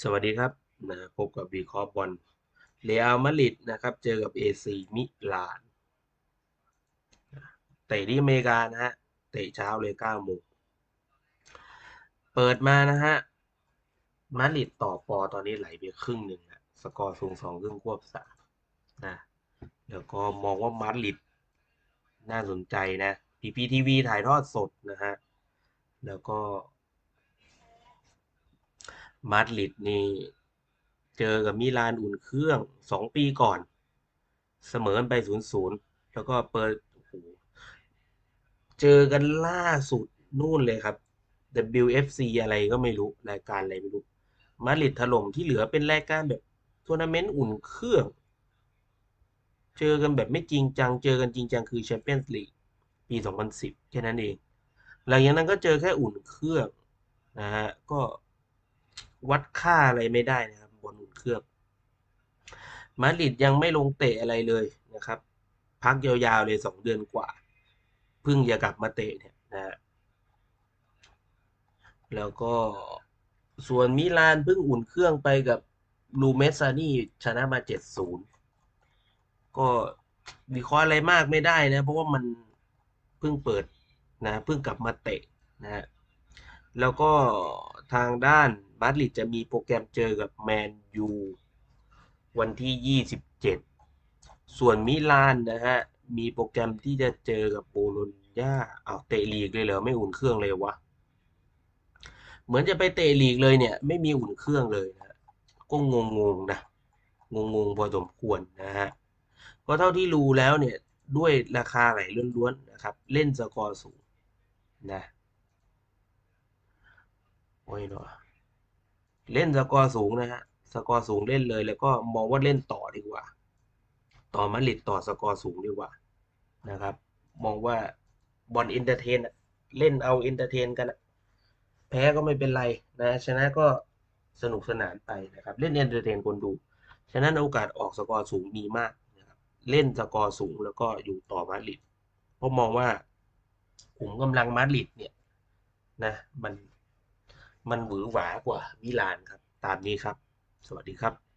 สวัสดีครับนะพบกับวีคอร์บอลเรอัลมาดริดนะครับเจอกับเอซีมิลานเตะที่อเมริกานะฮะเตะเช้าเลยเก้าโมงเปิดมานะฮะมาดริดต่อปอตอนนี้ไหลไปครึ่งหนึ่งอะสกอร์สูงสองครึ่งควบสามนะแล้วก็มองว่ามาดริดน่าสนใจนะพีพีทีวีถ่ายทอดสดนะฮะแล้วก็ มาดริดนี่เจอกับมิลานอุ่นเครื่องสองปีก่อน เสมอนไปศูนย์ศูนย์แล้วก็เปิดโอ้โหเจอกันล่าสุดนู่นเลยครับ WFC อะไรก็ไม่รู้ รายการอะไรไม่รู้ มาดริดถล่มที่เหลือเป็นรายการแบบทัวร์นาเมนต์อุ่นเครื่อง เจอกันแบบไม่จริงจัง เจอกันจริงจังคือแชมเปี้ยนส์ลีกปี 2010 แค่นั้นเอง หลังจากนั้นก็เจอแค่อุ่นเครื่องนะฮะ ก็ วัดค่าอะไรไม่ได้นะครับบนอุ่นเครื่องมาดริดยังไม่ลงเตะอะไรเลยนะครับ พักยาวๆเลยสองเดือนกว่าเพิ่งจะกลับมาเตะเนี่ยนะ แล้วก็ส่วนมิลานเพิ่งอุ่นเครื่องไปกับลูเมสซานี่ชนะมาเจ็ดศูนย์ก็วิเคราะห์อะไรมากไม่ได้นะ เพราะว่ามันเพิ่งเปิดนะเพิ่งกลับมาเตะนะแล้วก็ทางด้าน มาดริดจะมีโปรแกรมเจอกับแมนยูวันที่ยี่สิบเจ็ดส่วนมิลานนะฮะ มีโปรแกรมที่จะเจอกับโบโลญญาเอ้าเตะลีกเลยเหรอ ไม่อุ่นเครื่องเลยวะ เหมือนจะไปเตะลีกเลยเนี่ย ไม่มีอุ่นเครื่องเลยนะก็งงงๆนะ งงงๆพอสมควรนะฮะ ก็เท่าที่รู้แล้วเนี่ย ด้วยราคาไหลล้วนๆนะครับ เล่นสกอร์สูงนะ โอ้ยเนาะ เล่นสกอร์สูงนะฮะสกอร์สูงเล่นเลย แล้วก็มองว่าเล่นต่อดีกว่า ต่อมาดริดต่อสกอร์สูงดีกว่านะครับ มองว่าบอลอินเตอร์เทนเล่นเอาอินเตอร์เทนกันแพ้ก็ไม่เป็นไรนะชนะก็สนุกสนานไปนะครับ เล่นเอนเตอร์เทนคนดู ฉะนั้นโอกาสออกสกอร์สูงมีมากนะครับเล่นสกอร์สูงแล้วก็อยู่ต่อมาดริดเพราะมองว่าขุมกำลังมาดริดเนี่ยนะมัน มันหวือหวากว่ามิลานครับ ตามนี้ครับ สวัสดีครับ